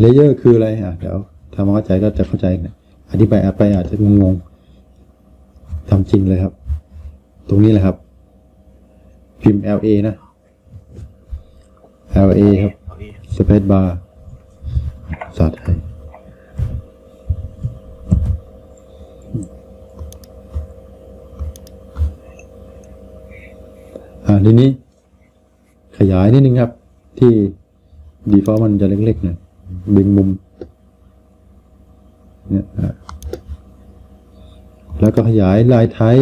เลเยอร์คืออะไรอะเดี๋ยวถ้ามาเข้าใจก็จะเข้าใจนะอธิบายไปอาจจะงงๆทำจริงเลยครับ ตรงนี้แหละครับ พิมพ์ LA นะ LA ครับเอาเองสเปซบาร์ภาษาไทยอ่าทีนี้ขยายนิดนึงครับ ที่ default มันจะเล็กๆหน่อ ยบิงมุมเนี่ยแล้วก็ขยายลายไทย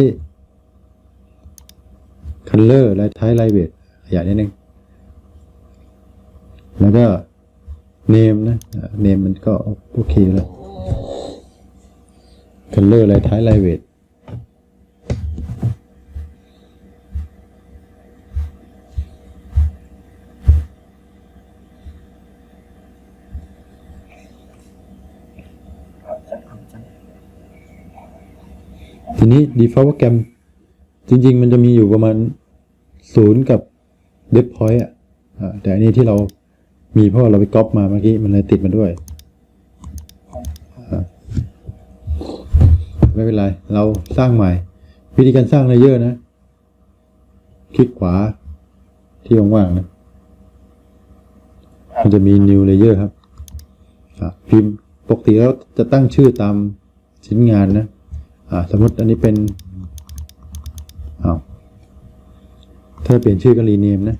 color ลายไทยลายเวทขยายนิดนึงแล้วก็เนมนะเนมมันก็โอเคแล้ว color ลายท้ายลายเวท ที นี้ default โปรแกรมจริง ๆ มันจะมีอยู่ประมาณศูนย์กับ depth point อะแต่อันนี้ที่เรามีเพราะว่าเราไปก๊อปมาเมื่อกี้มันเลยติดมาด้วยไม่เป็นไร เราสร้างใหม่ วิธีการสร้างเลเยอร์นะ คลิกขวาที่ว่างๆนะ มันจะมี new layer ครับพิมพ์ปกติแล้วจะตั้งชื่อตามชิ้นงานนะ สมมติอันนี้เป็นอ้าวถ้าเปลี่ยนชื่อก็รีเนมนะ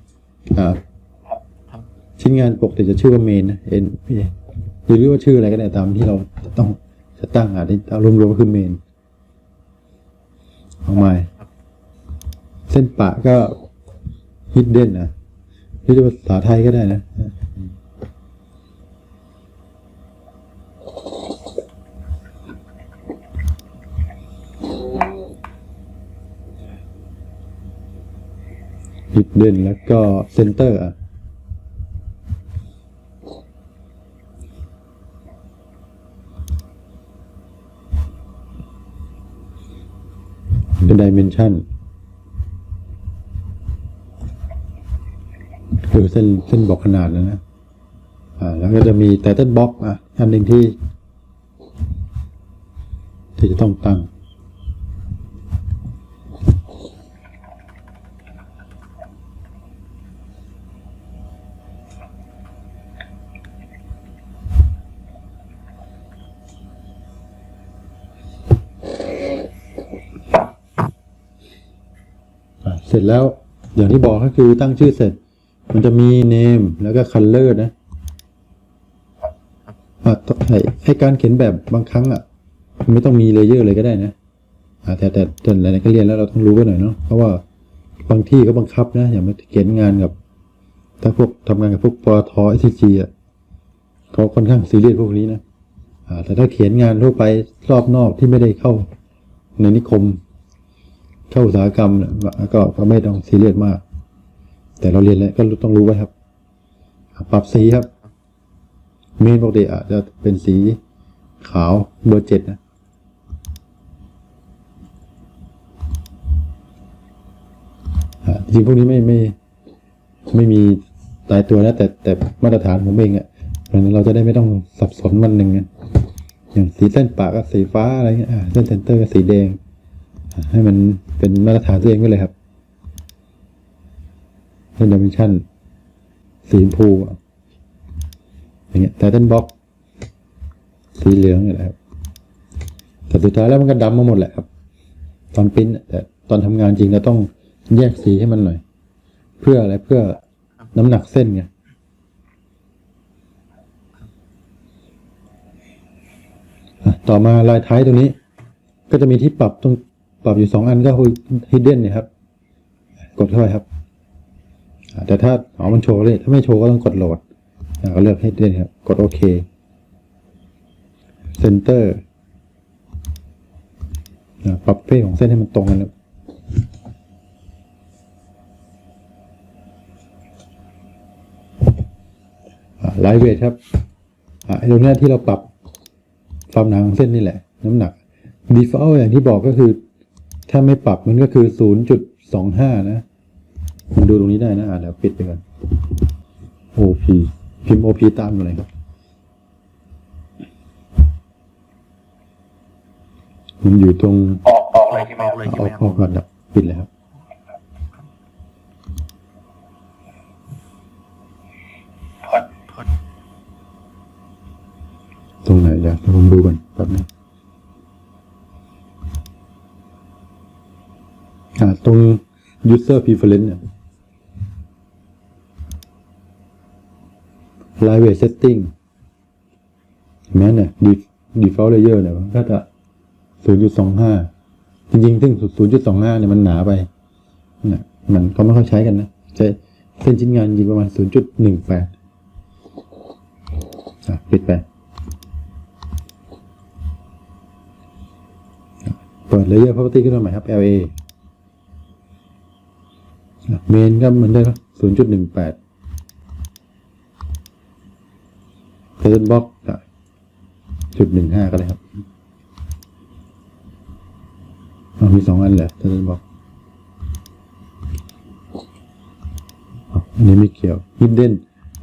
ชิ้นงานปกติจะชื่อว่าเมนนะ N หรือว่าชื่ออะไรก็ได้ตามที่เราจะต้องจะตั้งอะที่เอารวมๆก็คือเมนเอาใหม่เส้นปะก็ฮิดเด้นนะหรือจะภาษาไทยก็ได้นะ ฮิดเด้นแล้วก็เซนเตอร์อะเป็นดิเมนชันคือเส้นเส้นบอกขนาดแล้วนะ อ่า แล้วก็จะมีไตเติ้ลบ็อกอะ อันหนึ่งที่ ที่จะต้องตั้ง อะเสร็ จแล้ว อย่างที่บอกก็คือตั้งชื่อเสร็จ มันจะมี name แล้วก็ color นะอะต้อให้การเขียนแบบบางครั้งอะ ไม่ต้องมีเลเยอร์เลยก็ได้นะอะแต่แต่แต่หลายๆก็เรียนแล้วเราต้องรู้กันหน่อยเนาะเพราะว่าบางที่ก็บังคับนะ อย่างมาเขียนงานกับ ถ้าพวกทำงานกับพวกปอทเอสจีอะเขาค่อนข้างซีเรียสพวกนี้นะอ่าแต่ถ้าเขียนงานทั่วไปรอบนอกที่ไม่ได้เข้าในนิคม เข้าอุตสาหกรรมเนี่ยก็ก็ไม่ต้องซีเรียสมาก แต่เราเรียนแล้วก็ต้องรู้ไว้ครับ ปรับสีครับ เมนปกติอาจจะเป็นสีขาวเบอร์เจ็ดนะจริงพวกนี้ไม่ไม่ไม่มีตายตัวนะแต่แต่มาตรฐานผมเองอะ่ะเพราะนั้นเราจะได้ไม่ต้องสับสนวันหนึ่งอย่างสีเส้นปากก็สีฟ้าอะไรเงี้ยเส้นเซนเตอร์ก็สีแดง ให้มันเป็นมาตรฐานตัวเองไว้เลยครับเส้นดิเมนชันสีชมพูอย่างเงี้ยแต่เต้นบล็อกสีเหลืองนี่แหละครับแต่สุดท้ายแล้วมันก็ดำมาหมดแหละครับ ตอนปริ้นแต่ตอนทำงานจริงเราต้องแยกสีให้มันหน่อย เพื่ออะไรเพื่อน้ำหนักเส้นไงต่อมาลายท้ายตรงนี้ ก็จะมีที่ปรับตรง ปรับอยู่สองอันก็คือ hidden เนี่ยครับ กดเข้าไปครับ แต่ถ้าอ๋อมันโชว์เลยถ้าไม่โชว์ก็ต้องกดโหลดก็เลือก hidden ครับ กดโอเค center อ่าปรับเพศของเส้นให้มันตรงกันครับไลท์เวทครับไอ้ตรงนี้ที่เราปรับความหนาของเส้นนี่แหละ น้ำหนัก default อย่างที่บอกก็คือ ถ้าไม่ปรับมันก็คือ 0.25 นะ มันดูตรงนี้ได้นะ อ่าแล้วปิดไปก่อน OP พิมพ์ OP ตามอะไรครับ มันอยู่ตรง ออกออกเลยใช่ไหมออกเลยใช่อไหอมกออกก่อนดับปิดเลยครับ พอดตรงไหนเดี๋ยวผดูก่อนแป๊บนึง ตรง user preference เนี่ย private setting เห็นไหมเนี่ย default layer เนี่ยมันก็จะ 0.25 จริงๆ ซึ่ง 0.25 เนี่ยมันหนาไปเนี่ยมันเขาไม่ค่อยใช้กันนะ ใช้เส้นชิ้นงานจริงประมาณ 0.18อะปิดไปเปิด layer property ขึ้นมาใหม่ครับ LA เมนก็เหมือนเดิมศูนย์จุดหนึ่งแปดเทนบ็อกจุดหนึ่งห้าก็ได้ครับมีสองอันเหรอเทนบ็อกอันนี้ไม่เกี่ยว hidden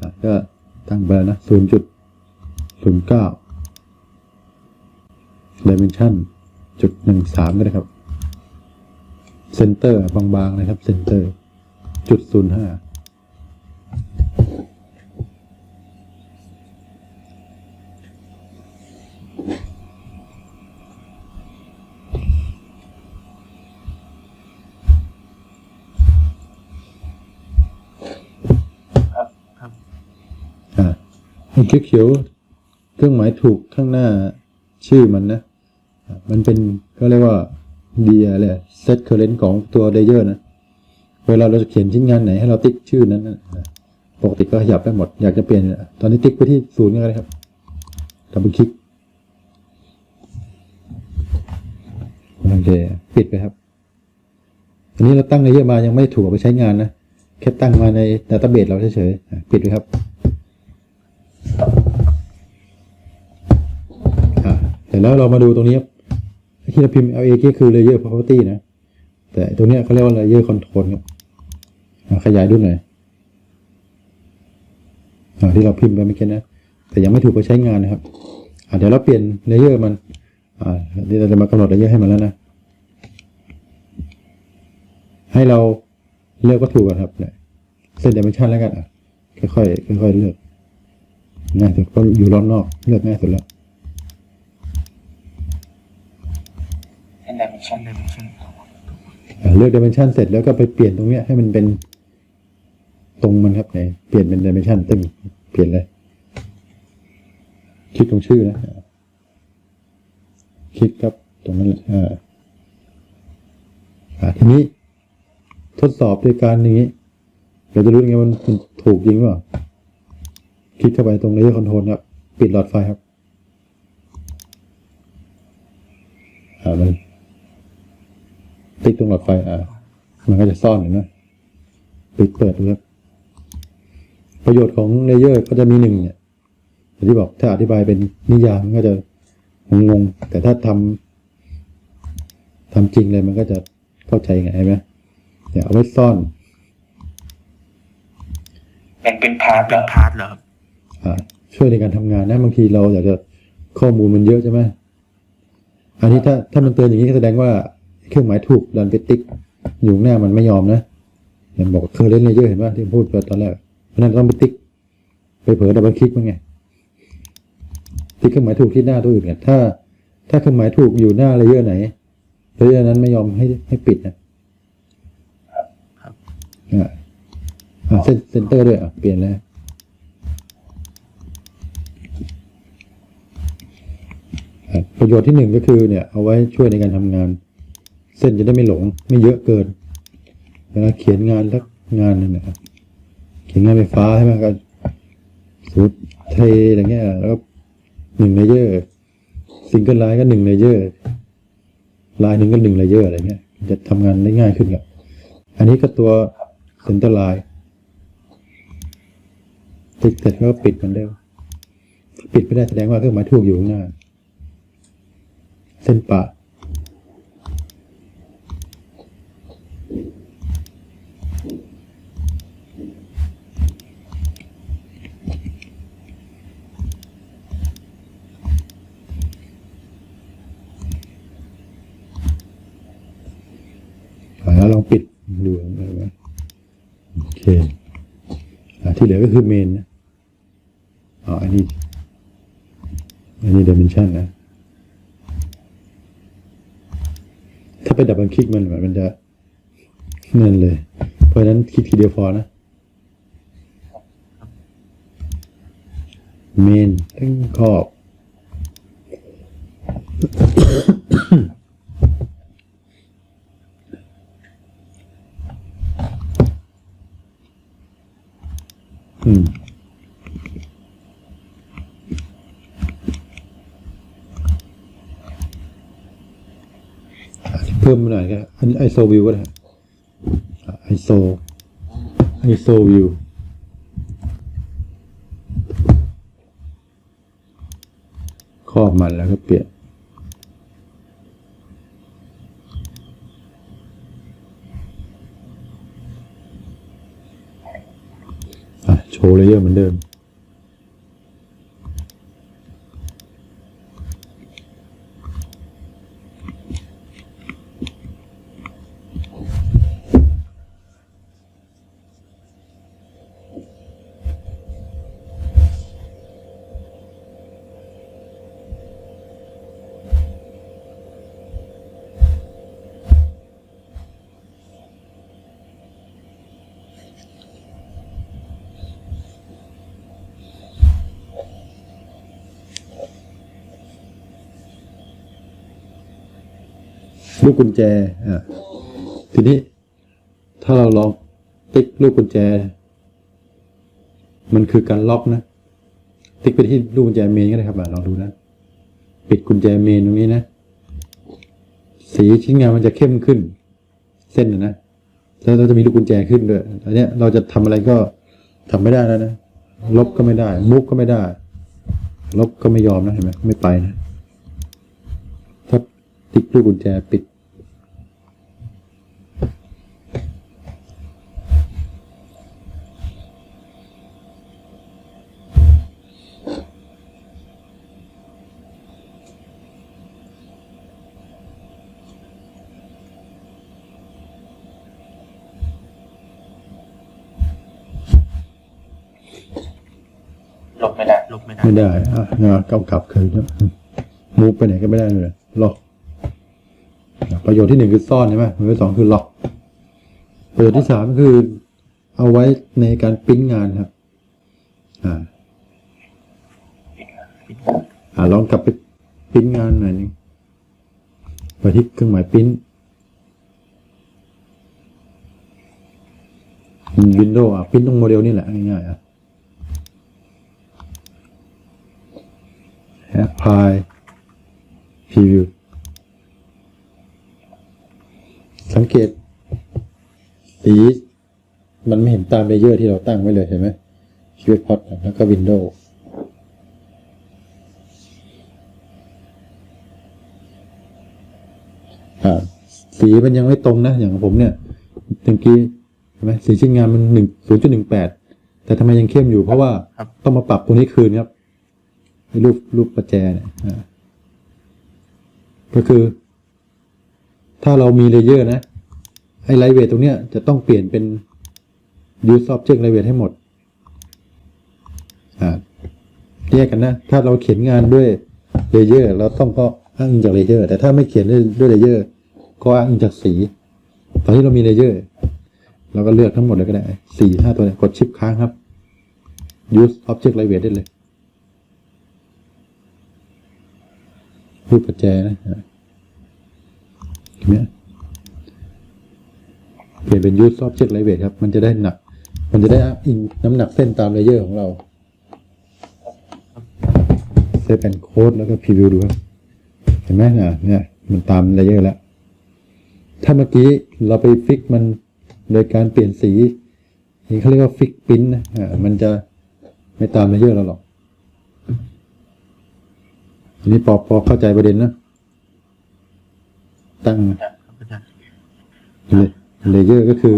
อะก็ตั้งไปแล้วนะศูนย์จุดศูนย์เก้า dimension จุดหนึ่งสามก็ได้ครับ เซนเตอร์บางๆนะครับ เซนเตอร์ จุดศูนย์ห้าครับอ่าไอ้เขียวๆเครื่องหมายถูกข้างหน้าชื่อมันนะอะมันเป็นก็เรียกว่า D อะไรเซตเคอร์เรนต์ของตัวเลเยอร์นะ เวลาเราจะเขียนชิ้นงานไหนให้เราติ๊กชื่อนั้นปกติก็ขยับได้หมด อยากจะเปลี่ยน ตอนนี้ติ๊กไปที่ศูนย์ก็ได้ครับดับเบิลคลิกโอเคปิดไปครับ อันนี้เราตั้งเลเยอร์มายังไม่ถูกเอาไปใช้งานนะ แค่ตั้งมาในดัตเตอร์เบสเราเฉยๆ ปิดไปครับอะเสร็จแล้วเรามาดูตรงนี้ครับที่เราพิมพ์ LA ก็คือ layer property นะ แต่ตรงนี้เขาเรียกว่า layer control ครับ ขยายดูหน่อยอะที่เราพิมพ์ไปเมื่อกี้นะ แต่ยังไม่ถูกไปใช้งานนะครับอะเดี๋ยวเราเปลี่ยน layer มันอ่าเดี๋ยวเราจะมากำหนด layer ให้มันแล้วนะ ให้เราเลือกวัตถุก่อนครับเนี่ยเส้น dimension แล้วกันอะค่อยๆค่อยๆเลือกง่ายสุดก็อยู่รอบนอกเลือกง่ายสุดแล้วนั่นแหละมันชั้ชั้นนหนึ่งชั้นอ่าเลือก dimension เสร็จแล้วก็ไปเปลี่ยนตรงเนี้ยให้มันเป็น ตรงมันครับไหนเปลี่ยนเป็น dimension ตึงเปลี่ยนเลย คลิกตรงชื่อนะคลิกครับตรงนั้นแหละอ่าทีนี้ทดสอบด้วยการอย่างนี้ เราจะรู้ยังไงมันมันถูกจริงเปล่าคลิกเข้าไปตรง layer control ครับ ปิดหลอดไฟครับอ่ามันติ๊กตรงหลอดไฟอ่ามันก็จะซ่อนเห็นไหมปิดเปิดดูครับ ประโยชน์ของเลเยอร์ก็จะมีหนึ่งเนี่ยอย่างที่บอกถ้าอธิบายเป็นนิยามมันก็จะงงๆแต่ถ้าทำทำจริงเลยมันก็จะเข้าใจไงใช่ไหมเนี่ยเอาไว้ซ่อนแบ่งเป็นพาร์ทเป็นแล้วพาร์ทเหรอครับอ่าช่วยในการทำงานนะบางทีเราอยากจะข้อมูลมันเยอะใช่ไหมอันนี้ถ้าถ้ามันเตือนอย่างนี้ก็แสดงว่าเครื่องหมายถูกดันไปติ๊กอยู่ข้างหน้ามันไม่ยอมนะอย่างบอกเคยเล่นเลเยอร์เห็นป่ะที่พูดไปตอนแรกเพราะฉะ นั้นต้องไปติ๊ก ไปเผลอดับเบิลคลิกมันไง ติ๊กเครื่องหมายถูกที่หน้าตัวอื่นกันถ้า ถ้าเครื่องหมายถูกอยู่หน้าเลเยอร์ไหนเลเยอร์นั้นไม่ยอมให้ให้ปิดนะ ครับอ่าอ่าเซนเซนเตอร์ด้วยอะเปลี่ยนแล้วอะประโยชน์ที่หนึ่งก็คือเนี่ยเอาไว้ช่วยในการทำงาน เส้นจะได้ไม่หลงไม่เยอะเกินเวลาเขียนงานสักงานหนึ่งนะครับ เขียนงานไฟฟ้าใช่ไหมก็สูตรเทอะไรเงี้ยแล้วหนึ่งเลเยอร์ซิงเกิลไลน์ก็หนึ่งเลเยอร์ลายหนึ่งก็หนึ่งเลเยอร์อะไรเงี้ย จะทำงานได้ง่ายขึ้นครับอันนี้ก็ตัวเซนเตอร์ไลน์ติดเสร็จแล้วก็ปิดมันได้ปิดไม่ได้แสดงว่าเครื่องหมายถูกอยู่ข้างหน้า เส้นปะ ดูโอเคที่เหลือก็คือเมนนะอ๋ออันนี้ อันนี้ดิเมนชันนะ ถ้าไปดับบันคลิกมันมันจะนั่นเลย เพราะนั้นคลิกทีเดียวพอนะเมนทั้งขอบ อืมเพิ่มมาหน่อยก็อันไอโซวิวก็ได้ไอโซไอโซวิวครอบมันแล้วก็เปลี่ยน โชว์เลเยอร์เหมือนเดิม ลูกกุญแจอะทีนี้ถ้าเราลองติ๊กลูกกุญแจ มันคือการล็อกนะ ติ๊กไปที่ลูกกุญแจเมนก็ได้ครับลองดูนะ ปิดกุญแจเมนตรงนี้นะ สีชิ้นงานมันจะเข้มขึ้น เส้นนะนะแล้วเราจะมีลูกกุญแจขึ้นด้วยอันเนี้ยเราจะทำอะไรก็ทำไม่ได้แล้วนะลบก็ไม่ได้มุกก็ไม่ได้ ลบก็ไม่ยอมนะเห็นไหมไม่ไปนะถ้าติ๊กลูกกุญแจปิด ไม่ได้ไม่ได้อะกำกับคือมูฟไปไหนก็ไม่ได้เลยล็อกประโยชน์ที่หนึ่งคือซ่อนใช่ไหมประโยชน์ที่สองคือล็อก ประโยชน์ที่สามคือ เอาไว้ในการปริ้นงานครับอ่าอ่าลองกลับไปปริ้นงานหน่อยหนึงไปที่เครื่องหมายปริ้นวินโดว์อะปริ้นตรงโมเดลนี่แหละง่ายๆอะ apply preview สังเกตสีมันไม่เห็นตามเลเยอร์ที่เราตั้งไว้เลยเห็นไหมชีวิตพอดแล้วก็ Windows อ่าสีมันยังไม่ตรงนะ อย่างของผมเนี่ยเมื่อกี้เห็นไหมสีชิ้นงานมันหนึ่งศูนย์จุดหนึ่งแปดแต่ทำไมยังเข้มอยู่เพราะว่าครับต้องมาปรับตัวนี้คืนครับไอ้ รูปรูปประแจเนี่ยก็คือ ถ้าเรามีเลเยอร์นะไอ้ไลเวทตรงเนี้ยจะต้องเปลี่ยนเป็น use object ไลเวทให้หมดแยกกันนะ ถ้าเราเขียนงานด้วยเลเยอร์เราต้องก็อ้างอิงจากเลเยอร์ แต่ถ้าไม่เขียนด้วยเลเยอร์ ก็อ้างอิงจากสี ตอนที่เรามีเลเยอร์เราก็เลือกทั้งหมดเลยก็ได้สี่ห้าตัวเนี่ยกดชิปค้างครับ use object ไลเวทได้เลย รูปประแจนะฮะเห็นไหมเปลี่ยนเป็น use object lightweight ครับ มันจะได้หนัก มันจะได้อิงน้ำหนักเส้นตามเลเยอร์ของเราเซฟแอนโค้ดแล้วก็พรีวิวดูครับ เห็นไหมอะเนี่ย มันตามเลเยอร์แล้ว ถ้าเมื่อกี้เราไปฟิกมันโดยการเปลี่ยนสีนี่เขาเรียกว่าฟิกปิ้นนะมันจะไม่ตามเลเยอร์เราหรอก อันนี้พอพอเข้าใจประเด็นนะตั้งครับอาจารย์เลเยอร์ก็คือ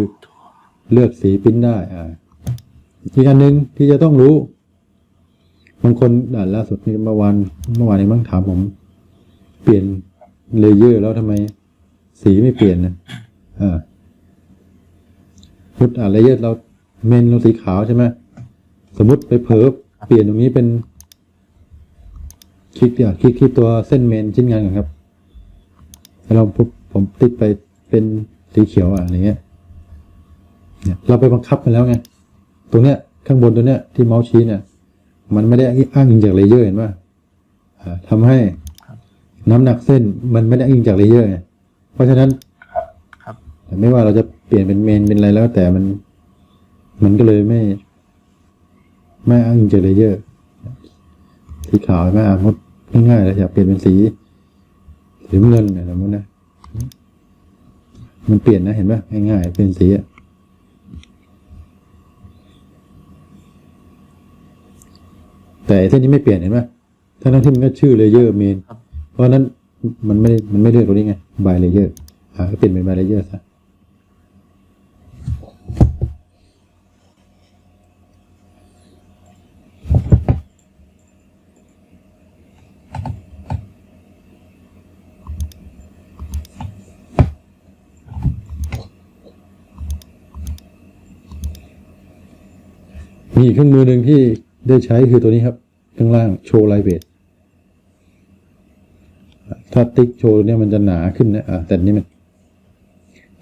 เลือกสีปริ้นได้ อ่า อีกอันหนึ่งที่จะต้องรู้ บางคนอ่านล่าสุดนี่เมื่อวานเมื่อวานนี้มั่งถามผม เปลี่ยนเลเยอร์แล้วทำไม สีไม่เปลี่ยนนะอ่าพุทอ่านเลเยอร์เราเมนเราสีขาวใช่ไหมสมมติไปเผลอเปลี่ยนตรงนี้เป็น คลิกเดียวคลิกที่ตัวเส้นเมนชิ้นงานก่อนครับแล้วเราปุ๊บผมติดไปเป็นสีเขียวอะอะไรเงี้ยเนี่ยเราไปบังคับมันแล้วไงตรงเนี้ยข้างบนตัวเนี้ยที่เมาส์ชี้เนี่ย มันไม่ได้อ้างอิงจากเลเยอร์เห็นป่ะอ่าทำให้น้ำหนักเส้นมันไม่ได้อ้างอิงจากเลเยอร์ไงเพราะฉะนั้นครับแต่ไม่ว่าเราจะเปลี่ยนเป็นเมนเป็นอะไรแล้ว แต่มัน มันก็เลยไม่ ไม่อ้างอิงจากเลเยอร์สีขาวใช่ไหมอะมด ง่ายๆเลยอยากเปลี่ยนเป็นสีสีเงินเนี่ยสมมตินะมันเปลี่ยนนะเห็นป่ะง่ายๆเป็นสีอะแต่เส้นนี้ไม่เปลี่ยนเห็นป่ะทั้งที่มันก็ชื่อเลเยอร์เมนเพราะฉะนั้นมันไม่มันไม่เลือกตรงนี้ไงบายเลเยอร์อ่าก็เปลี่ยนเป็นบายเลเยอร์ซะ มีเครื่องมือหนึ่งที่ได้ใช้คือตัวนี้ครับ ข้างล่างโชว์ไลเวทถ้าติ๊กโชว์เนี่ยมันจะหนาขึ้นนะอะแต่นี่มัน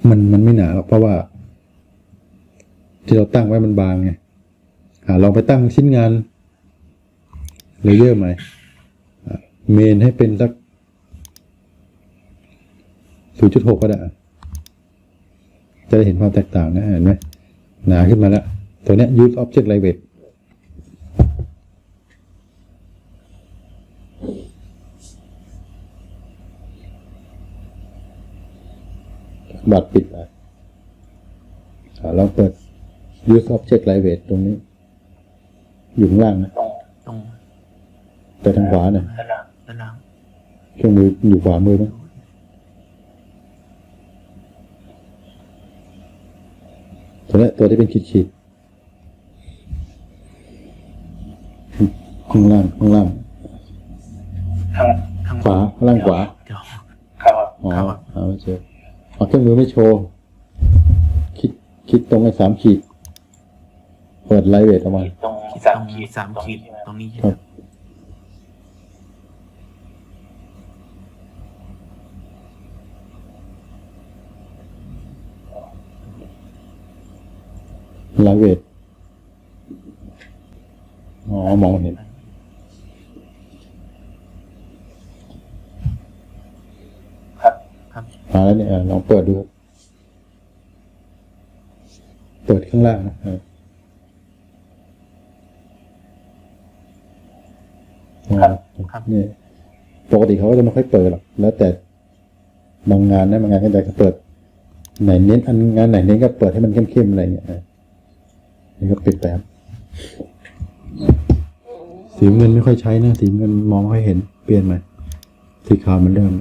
มันมันไม่หนาหรอกเพราะว่า ที่เราตั้งไว้มันบางไงอ่าลองไปตั้งชิ้นงานเลเยอร์ใหม่เมนให้เป็นสัก0.6ก็ได้อะจะได้เห็นความแตกต่างนะเห็นไหมหนาขึ้นมาแล้ว ตัวเนี้ย use object language บัตรปิดไปอ่าเราเปิด use object language ตรงนี้ อยู่ข้างล่างนะตรงตรงไปทางขวาหน่อยด้านล่างด้านล่างเครื่องมืออยู่ขวามือมั้งตัวเนี้ยตัวที่เป็นขีดขีดๆ ข้างล่างข้างล่างข้างข้างขวาข้างล่างขวาเดี๋ยว ครับ อ๋อครับ หาไม่เจอเอาเครื่องมือไม่โชว์ คิดคิดตรงไอ้สามขีด เปิดไลท์เวทออกมา ตรงตสามรงขีดสามขีดตรงนี้ใช่ไหมตรงนี้ครับไลท์เวทอ๋อมองเห็น ครับ ครับ มาแล้วเนี่ยเออลองเปิดดูครับเปิดข้างล่างนะเออครับครับเนี่ยปกติเขาก็จะไม่ค่อยเปิดหรอกแล้วแต่บางงานนะบางงานก็จะเปิด ไหนเน้นอันงานไหนเน้นก็เปิดให้มันเข้มๆอะไรเงี้ยเออนี่ก็ปิดไปครับสีเงินไม่ค่อยใช้นะสีเงินมองไม่ค่อยเห็นเปลี่ยนไหมสีขาวเหมือนเดิม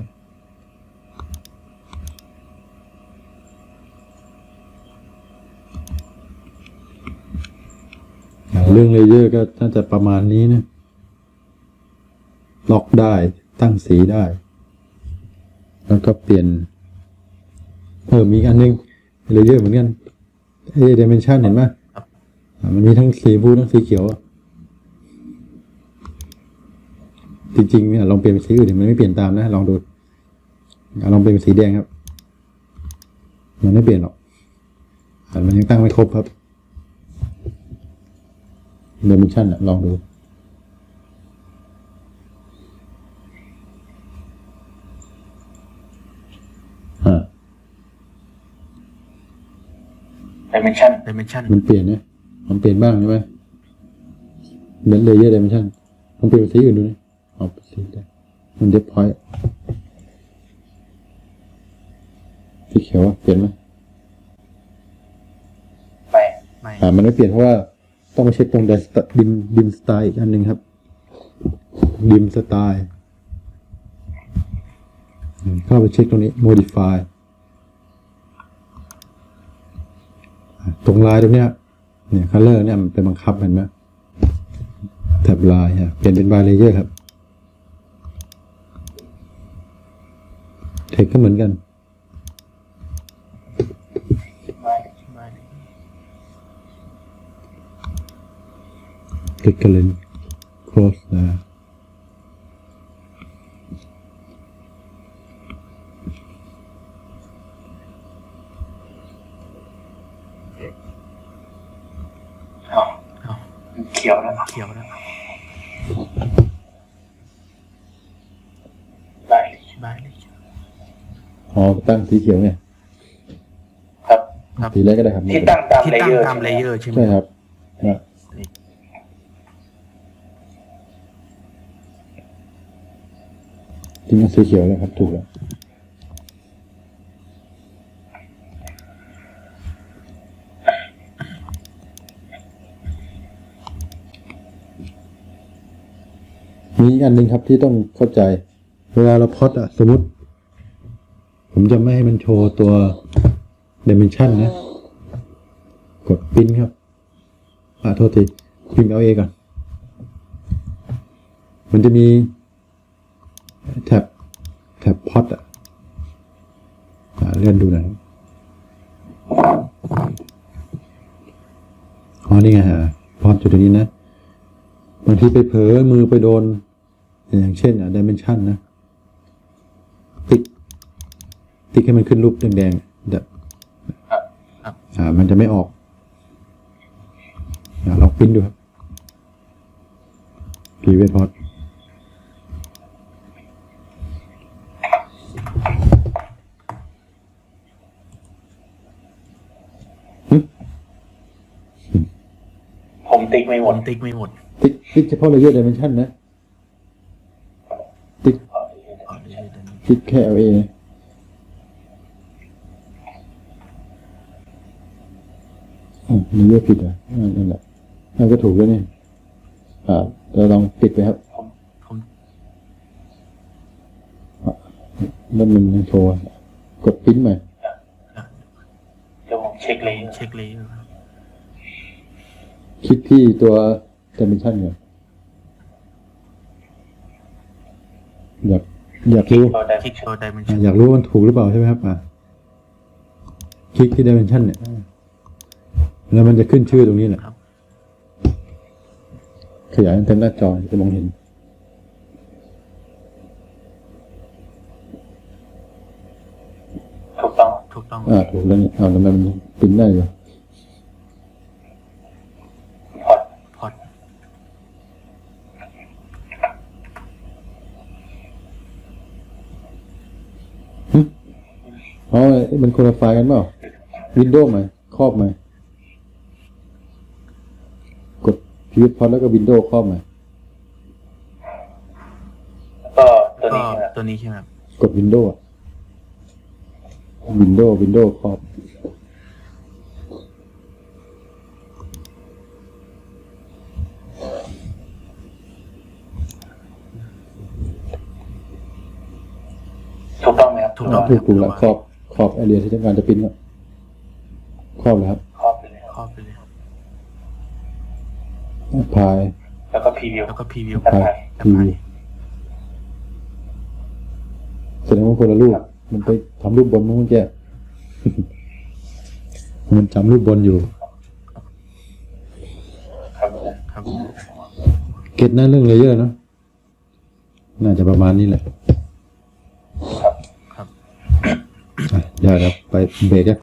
เรื่องเลเยอร์ก็น่าจะประมาณนี้นะล็อกได้ตั้งสีได้ แล้วก็เปลี่ยนเออมีอันนึงเลเยอร์เหมือนกันเอเดเมนชันเห็นไหมมันมีทั้งสีฟูทั้งสีเขียวจริงๆเนี่ยลองเปลี่ยนเป็นสีอื่นมันไม่เปลี่ยนตามนะ ลองดูลองเปลี่ยนเป็นสีแดงครับ มันไม่เปลี่ยนหรอกอ่มันยังตั้งไม่ครบครับ เดเมนชันอะลองดูอ่าดิเมนชั่นดิเมนชันมันเปลี่ยนนะมันเปลี่ยนบ้างใช่ไหมเน้นเลเยอร์ดิเมนชันลองเปลี่ยนเป็นสีอื่นดูนะเอาเป็นสีแดงมันเดฟพอยต์สีเขียวอะเปลี่ยนไหมไม่ไม่อ่ามันไม่เปลี่ยนเพราะว่า ต้องมาเช็คตรงดิมดิมสไตล์อีกอันหนึ่งครับ ดิมสไตล์เข้าไปเช็คตรงนี้ modify ตรงลายตรงเนี้ยเนี่ย color เนี่ยมันเป็นบังคับเห็นไหมแท็บลายฮะเปลี่ยนเป็น by layer ครับ เทคก็เหมือนกัน ไม่ไม่คลิกกันเลย close นะอ๋อเอาเขียวแล้วเขียวแล้วได้ บายเลยอ๋อตั้งสีเขียวไงครับครับ สีแรกก็ได้ครับที่ตั้งตามที่เลตั้งเยอร์ตามเลเยอร์ใช่ไหม ใช่ครับนะ จริงๆสีเขียวเลยครับ ถูกแล้ว มีอีกอันหนึ่งครับที่ต้องเข้าใจ เวลาเราพอดอะสมมติ ผมจะไม่ให้มันโชว์ตัว dimension นะ กดพิมพ์ครับ อ่าโทษทีพิมพ์ LA ก่อน มันจะมี แท็บแท็บพอดอะเลื่อนดูหน่อยอ๋อนี่ไงฮะพอดอยู่ตรงนี้นะบางทีไปเผลอมือไปโดน อย่างเช่นอะ dimension นะ ติ๊ก ติ๊กให้มันขึ้นรูปแดงๆแบบครับอ่า มันจะไม่ออกอลองปิ้นดูครับพีเวทพอดหึ ผม ติ๊กไม่หผมมด ติ๊กไม่หมด ติ๊กติ๊กเฉพาะเลเยอร์ดิเมนชันนะ ติ๊กอ๋อเลเยอร์ตัวนี้ติ๊กแค่ LA นะอ๋อเลเยอร์ผิดเหรอะนั่นแหละนั่นก็ถูกแล้วนี่อ่าเราลองปิดไปครับผมแล้วมันยังโชว์อะกดปริ้นใหม่เดี๋ยวผมเช็คเลยเช็คเลเยอร์ คลิกที่ตัว dimension ก่อนอยากอยากรู้ตัวได้คลิกโชว์ดิเมนอะชั่นอยากรู้ว่ามันถูกหรือเปล่าใช่ไหมครับอะคลิกที่ dimension เนี่ยแล้วมันจะขึ้นชื่อตรงนี้แหละครับขยายเต็มหน้าจอจะมองเห็นถูกต้องถูกต้องอ่าถูกแล้วนี่เอาแล้วมันปริ้นได้อยู่ พอด พอด อ๋อเอ๊ะ มันคนละไฟล์กันเปล่าวินโดว์ไหมครอบไหมกดพิวพอดแล้วก็วินโดว์ครอบไหมก็ตัวก็นี้ใช่ไหมครับตัวนี้ใช่ไหมครับกดวินโดว์วินโดว์วินโดว์ครอบ ถูกต้องไหมครับถูกต้องถูกถูกแล้วครอบ ครอบแอเรียที่ต้องการจะปริ้นก็ครอบเลยครับครอบไปเลยครับครอบไปเลยครับพาย แล้วก็พรีวิวแล้วก็พรีวิวครับพายทีวีแสดงว่าคนละรูปมันไปทำรูปบนมั้งเมื่อกี้มันจำรูปบนอยู่ครับครับเก็ตหน้าเรื่องเลเยอร์เนอะน่าจะประมาณนี้แหละ ได้ครับไปเบรก